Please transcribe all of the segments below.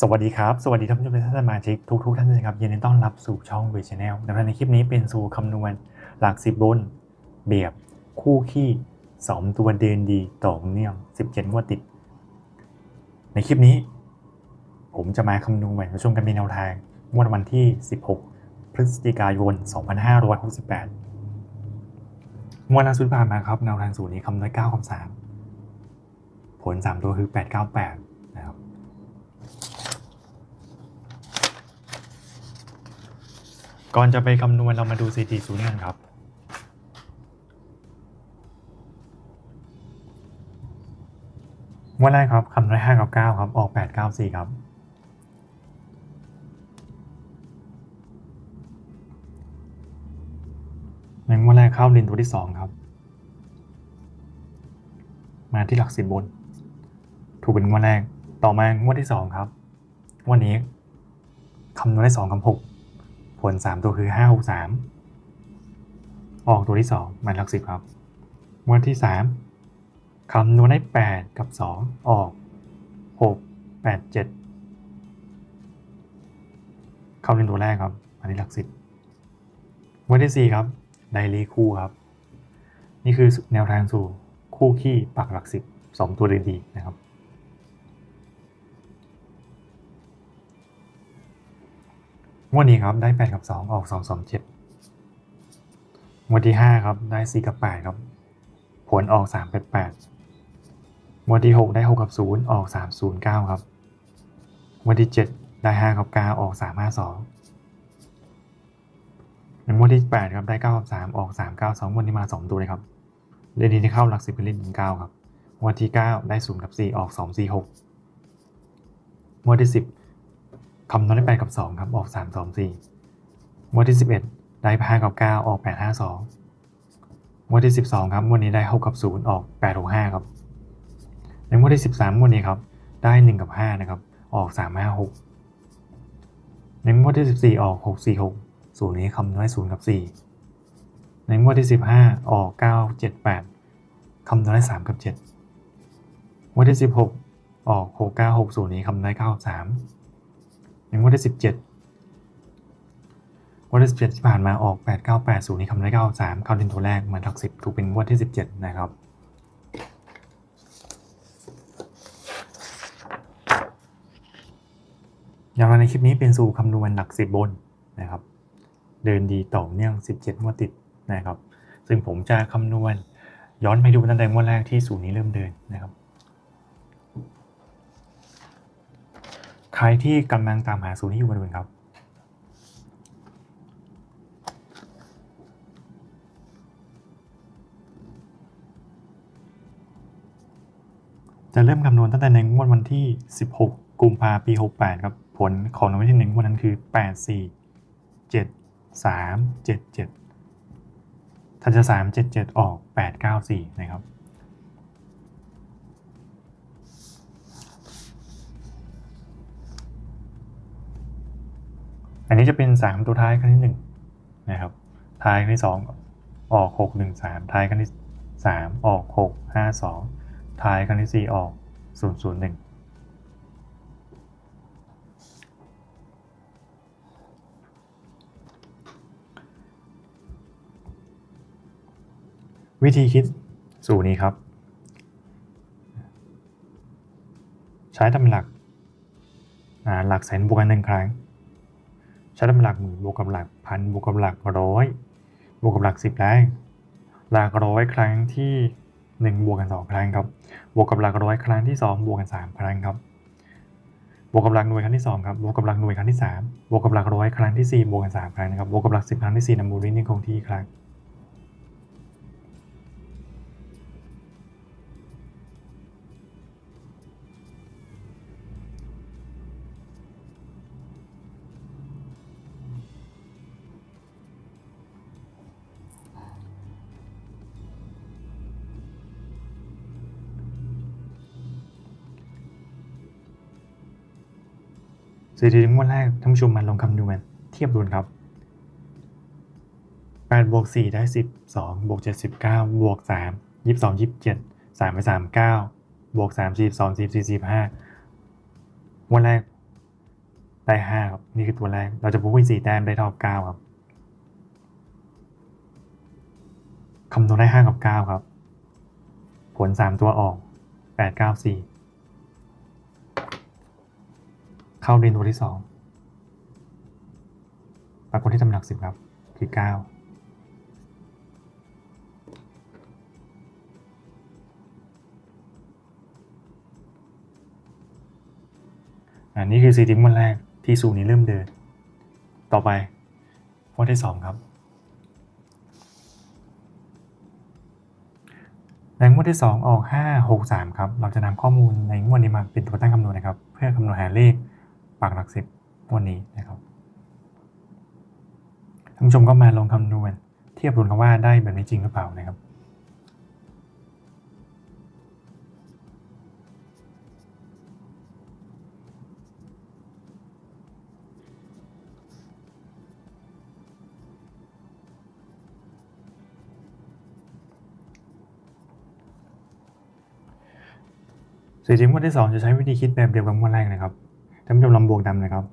สวัสดีครับ สวัสดีท่านผู้ชมและท่านสมาชิกทุกทุกๆท่านเลยครับยินดีต้อนรับสู่ช่องเวชแนลในคลิปนี้เป็นสู่คำนวณหลักสิบบนเบียบคู่ขี้สองตัวเดินดีต่อเนื่อง17งวดติด ในคลิปนี้ ผมจะมาคำนวณมาชมกันเป็นแนวทางงวดวันที่ 16 พฤศจิกายน 2568งวดล่าสุดผ่านมาครับแนวทางสูตรนี้คำนวณ9คำ3ผล 3 ตัวคือ 898 นะครับ ก่อนจะไปคำนวณเรามาดูสถิติศูนย์กันครับวันแรกครับคำนวณห้ากับเก้าครับ ออกแปดเก้าสี่ครับในงวดแรกเข้าลินตัวที่สองครับ มาที่หลักสิบบน ถูกเป็นงวดแรก ต่อมางวดที่สองครับ วันนี้คำนวณได้สองกับหก ผล 3 ตัวคือ 5 6 3 ออกตัวที่ 2 มันหลักสิบครับงวดที่ 3คำนวณได้ 8 กับ 2 ออก 6 8 7เข้าเล่นตัวแรกครับ อันนี้หลักสิบงวดที่ 4 ครับไดรีคู่ครับ นี่คือแนวทางสู่คู่ขี้ปักหลักสิบสองตัวเรียนดีนะครับ งวดนี้ครับได้8กับ2ออก2 2 7งวดที่5ครับได้4กับ8ครับ ผลออก3 8 8งวดที่6ได้6กับ0ออก3 0 9ครับงวดที่7ได้5กับ9ออก3 5 2ในงวดที่8ครับได้9กับ3ออก3 9 2งวดนี้มา2ตัวเลยครับเลนนี้ที่เข้าหลัก10เป็นเลน9ครับงวดที่9ได้0กับ4ออก2 4 6งวดที่10 คำนวณได้8กับ2ครับออก3 2 4งวดที่11ได้5กับ9ออก8 5 2งวดที่12ครับงวดนี้ได้6กับ0ออก8 6 5ครับในงวดที่13งวดนี้ครับได้1กับ5นะครับออก3 5 6ในงวดที่14ออก6 4 6สูตรนี้คำนวณได้0กับ4ในงวดที่15ออก9 7 8คำนวณได้3กับ7งวดที่16ออก6 9 6สูตรนี้คำนวณได้9กับ 3ในงวดที่สิบเจ็ดงวดที่สิบเจ็ดที่ผ่านมาออกแปดเก้าแปดศูนย์นี้คำนวณได้เก้าสามเข้าเล่นตัวแรกเหมันหลักสิบถูกเป็นงวดที่สิบเจ็ดนะครับอย่างไรในคลิปนี้เป็นสู่คำนวณหลักสิบบนนะครับเดินดีต่อเนื่อง 17งวดติดนะครับ ซึ่งผมจะคำนวณย้อนไปดูตั้งแต่งวดแรกที่ศูนย์นี้เริ่มเดินนะครับ ใครที่กำลังตามหาศูนย์ที่อยู่บริเวณครับ จะเริ่มคำนวณตั้งแต่ในงวดวันที่ 16 กุมภาพันธ์ปี 68 ครับ ผลของรางวัลที่1วันนั้นคือ 8 4 7 3 7 7ถ้าจะ 3 7 7 ออก 8 9 4 นะครับ อันนี้จะเป็น 3 ตัวท้ายครั้งที่1นะครับ ท้ายครั้งที่ 2 ออก 6 1 3 ท้ายครั้งที่ 3 ออก 6 5 2 ท้ายครั้งที่ 4 ออก 0 0 1 วิธีคิดสูตรนี้ครับ ใช้ตำหลักหลักแสนบวกกันหนึ่งครั้ง ใช้กำหลักหมื่นบวกกับหลักพันบวกกับหลักร้อยบวกกับหลักสิบได้หลักร้อยครั้งที่หนึ่งบวกกันสองครั้งครับ บวกกับหลักร้อยครั้งที่สองบวกกันสามครั้งครับ บวกกับหลักหน่วยครั้งที่สองครับ บวกกับหลักหน่วยครั้งที่สามบวกกับหลักร้อยครั้งที่สี่บวกกันสามครั้งนะครับ บวกกับหลักสิบครั้งที่สี่นำมูลนี้คงที่ครั้ง สถิติงวดแรกท่านผู้ชมมาลองคำนวณเทียบดูครับ8บวก4ได้12บวก7 19บวก3 22 27 3ไป39บวก3 42 44 45วันแรกได้ห้าครับนี่คือตัวแรก เราจะพูดว่าสี่แต้มได้เท่ากับเก้าครับคำนวณได้ห้ากับเก้าครับ ผลสามตัวออกแปด เก้าเข้าเรียนตัวที่สองปรากฏที่ตำหน่งสิบครับคือเก้าอันนี้คือซีทิมวันแรกที่สูนี้เริ่มเดิน ต่อไปวันที่สองครับในงวดที่ 2 ออก 5 6 3 ครับ เราจะนำข้อมูลในงวดนี้มาเป็นตัวตั้งคำนวณนะครับ เพื่อคำนวณหาเลข ปากหลักสิบวดนี้นะครับท่านผู้ชมก็มาลองคำนวณเทียบดูกันว่าได้แบบนี้จริงหรือเปล่านะครับสีทีมงวดที่ 2 จะใช้วิธีคิดแบบเดียวกับงวดแรกนะครับ ท่านผู้ชมลองบวกดำนะครับ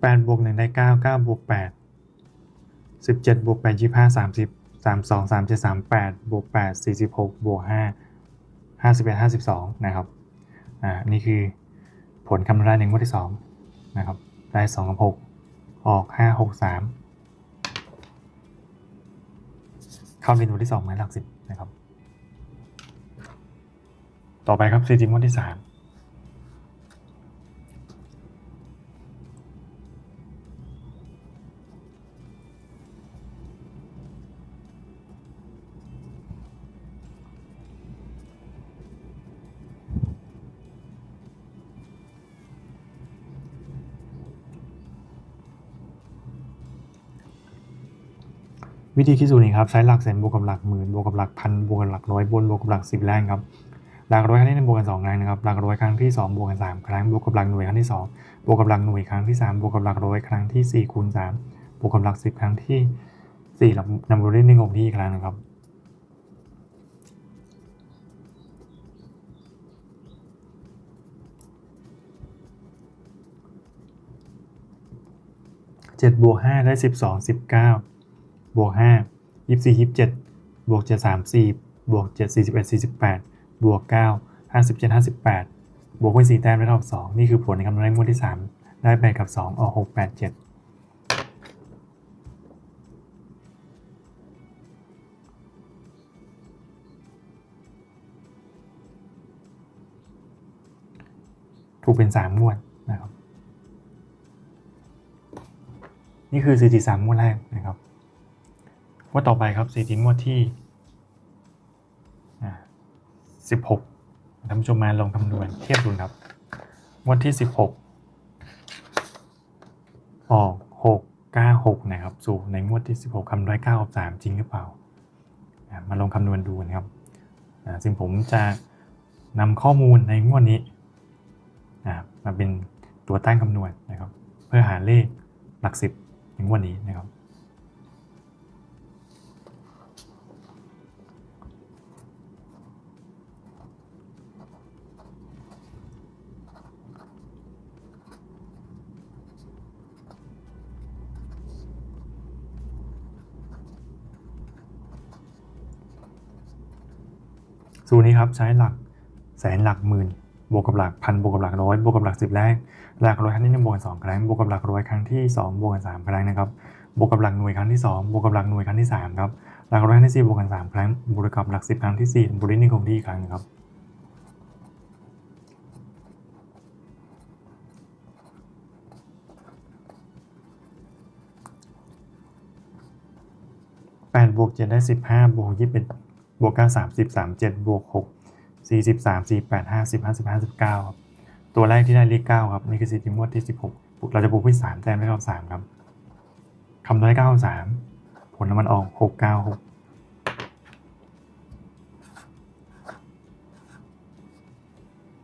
แปดบวกหนึ่งได้เก้าเก้าบวกแปด สิบเจ็ดบวกแปดยี่ห้าสามสิบสามสองสามเจ็ดสามแปดบวกแปดสี่สิบหกบวกห้าห้าสิบเอ็ดห้าสิบสองนะครับอ่านี่คือผลคำนวณได้ในงวดที่สองนะครับได้สองกับหกออกห้าหกสามเข้าเรียนงวดที่สองหมายหลักสิบนะครับ ต่อไปครับซีจิมงวดที่สาม วิธีคิดสูตรนี้ครับใช้หลักแสนบวกกับหลักหมื่นบวกกับหลักพันบวกกับหลักร้อยบนบวกกับหลักสิบแรงครับหลักร้อยครั้งที่หนึ่งบวกกันสองแรงนะครับหลักร้อยครั้งที่สองบวกกันสามครั้งบวกกับหลักหน่วยครั้งที่สองบวกกับหลักหน่วยครั้งที่สามบวกกับหลักร้อยครั้งที่สี่คูณสามบวกกับหลักสิบครั้งที่สี่นำบริเวณหนึ่งองที่อีกครั้งนะครับเจ็ดบวกห้าได้สิบสองสิบเก้า บวกห้ายี่สี่ยี่สิบเจ็ดบวกเจ็ดสามสี่บวกเจ็ดสี่สิบเอ็ดสี่สิบแปดบวกเก้าห้าสิบเจ็ดห้าสิบแปดบวกไปสี่แต้มได้เท่ากับสองนี่คือผลในคำนวณในงวดที่สามได้แปดกับสองออกหกแปดเจ็ดถูกเป็นสามงวดนะครับ นี่คือสถิติสามงวดแรก งวดต่อไปครับสถิติงวดที่สิบหกท่านผู้ชมมาลองคำนวณเทียบดูครับ งวดที่สิบหกออกหกเก้าหกนะครับ สู่ในงวดที่สิบหกคำนวณได้เก้ากับสามจริงหรือเปล่า มาลองคำนวณดูนะครับซึ่งผมจะนำข้อมูลในงวดนี้อ่ามาเป็นตัวตั้งคำนวณนะครับ เพื่อหาเลขหลักสิบในงวดนี้นะครับ สูตรนี้ครับใช้หลักแสนหลักหมื่นบวกกับหลักพันบวกกับหลักร้อยบวกกับหลักสิบแรกหลักร้อยครั้งที่หนึ่งบวกกันสองครั้งบวกกับหลักร้อยครั้งที่สองบวกกันสามครั้งนะครับบวกกับหลักหน่วยครั้งที่สองบวกกับหลักหน่วยครั้งที่สามครับหลักร้อยครั้งที่สี่บวกกันสามครั้งบวกกับหลักสิบครั้งที่สี่บวกด้วยหนึ่งคงที่ครั้งนะครับแปดบวกเจ็ดได้สิบห้าบวกยี่สิบเอ็ด บวกเก้าสามสิบสามเจ็ดบวกหกสี่สิบสามสี่แปดห้าสิบห้าสิบห้าสิบเก้าครับตัวแรกที่ได้เลขเก้าครับนี่คือสถิติงวดที่สิบหกเราจะบวกไปสามแต้มได้รอบสามครับคำนวณได้เก้าสามผลน้ำมันออกหกเก้าหก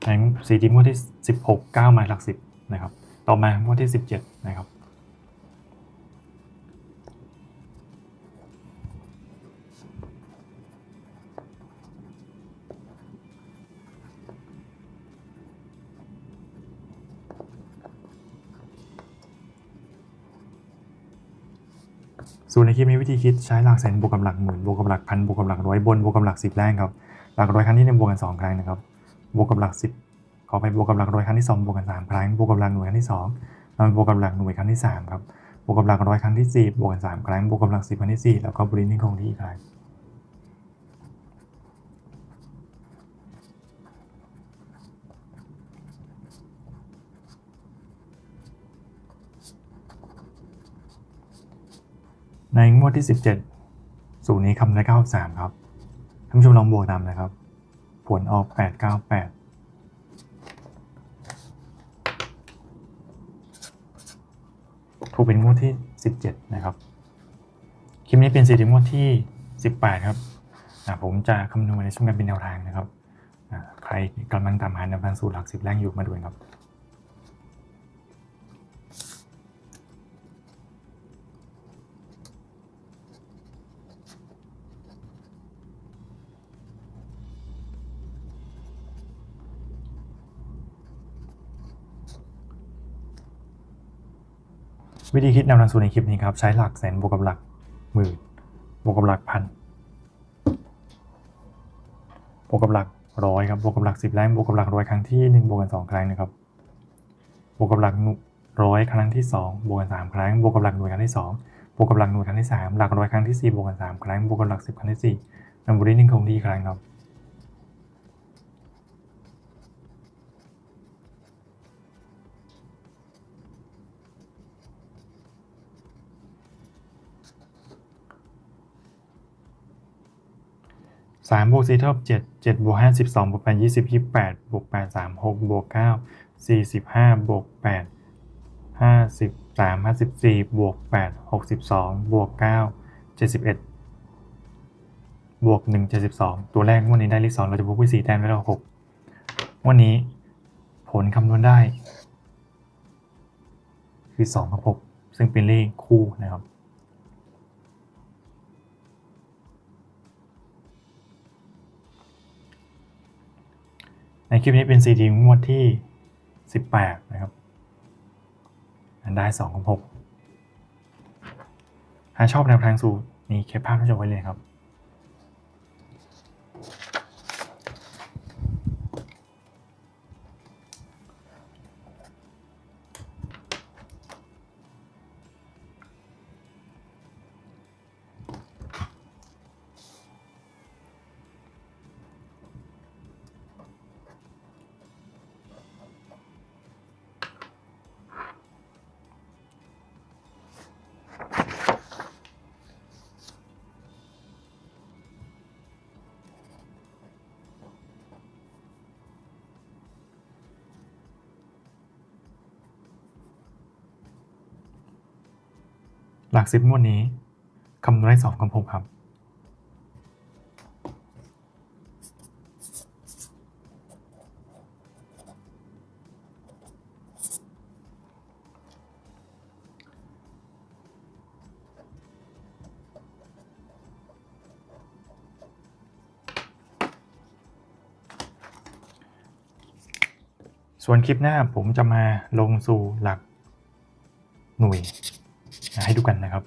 ในสีทีงวดที่สิบหกเก้ามาหลักสิบนะครับ ต่อมางวดที่สิบเจ็ดนะครับ ส่วนในคลิปนี้วิธีคิดใช้หลักแสนบวกกับหลักหมื่นบวกกับหลักพันบวกกับหลักร้อยบนบวกกับหลักสิบแรกครับหลักร้อยครั้งที่หนึ่งบวกกันสองครั้งนะครับบวกกับหลักสิบขอไปบวกกับหลักร้อยครั้งที่สองบวกกันสามครั้งบวกกับหลักหน่วยครั้งที่สองแล้วบวกกับหลักหน่วยครั้งที่สามครับบวกกับหลักร้อยครั้งที่สี่บวกกันสามครั้งบวกกับหลักสิบครั้งที่สี่แล้วก็บริณิคงที่อีกครั้ง ในงวดที่สิบเจ็ดสูตรนี้คำนวณได้เก้าสามครับท่านผู้ชมลองบวกตามนะครับ ผลออกแปดเก้าแปดถูกเป็นงวดที่ 17 นะครับ คลิปนี้เป็นสีถึงวดที่ 18 ครับ ผมจะคำนวณในช่วงการเป็นแนวทางนะครับ ใครกำลังตามหาแนวทางสูตรหลักสิบแรงอยู่มาดูกันครับ วิธีคิดแนวทางสูตรในคลิปนี้ครับ ใช้หลักแสนบวกกับหลักหมื่นบวกกับหลักพันบวกกับหลักร้อยครับบวกกับหลักสิบแรงบวกกับหลักร้อยครั้งที่หนึ่งบวกกันสองครั้งนะครับบวกกับหลักร้อยครั้งที่สองบวกกันสามครั้งบวกกับหลักหน่วยครั้งที่สองบวกกับหลักหน่วยครั้งที่สามหลักร้อยครั้งที่สี่บวกกันสามครั้งบวกกับหลักสิบครั้งที่สี่นำบริหนึ่งคงที่ครั้งครับ สามบวกสี่เท่ากับเจ็ดเจ็ดบวกห้าสิบสองบวกแปดยี่สิบยี่แปดบวกแปดสามหกบวกเก้าสี่สิบห้าบวกแปดห้าสิบสามห้าสิบสี่บวกแปดหกสิบสองบวกเก้าเจ็ดสิบเอ็ดบวกหนึ่งเจ็ดสิบสองตัวแรกวันนี้ได้เลขสองเราจะบวกไปสี่แต้มไว้แล้วหกวันนี้ผลคำนวณได้ คือสองกับหกซึ่งเป็นเลขคู่นะครับ ในคลิปนี้เป็น CT งวดที่ 18 นะครับ อันได้2กับ6หากชอบแนวทางสูตรนี้แคปภาพท่านผู้ชมไว้เลยครับ หลักสิบงวดนี้คำนวณได้2กับ6ครับ ส่วนคลิปหน้าผมจะมาลงสู่หลักหน่วย ให้ดูกันนะครับ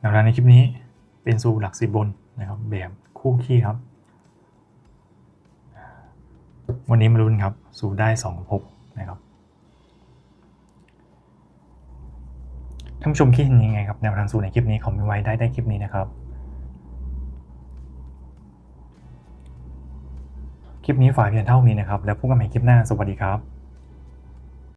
แนวทางในคลิปนี้เป็นสูตรหลักสิบบนนะครับ แบบคู่ขี้ครับ วันนี้มาลุ้นครับ สูตรได้2องหกนะครับท่านผู้ชมคิดเห็นยังไงครับแนวทางสูตรในคลิปนี้คอมเมนต์ไว้ได้ใต้คลิปนี้นะครับ คลิปนี้ฝากเพียงเท่านี้นะครับ แล้วพบกันใหม่คลิปหน้า สวัสดีครับ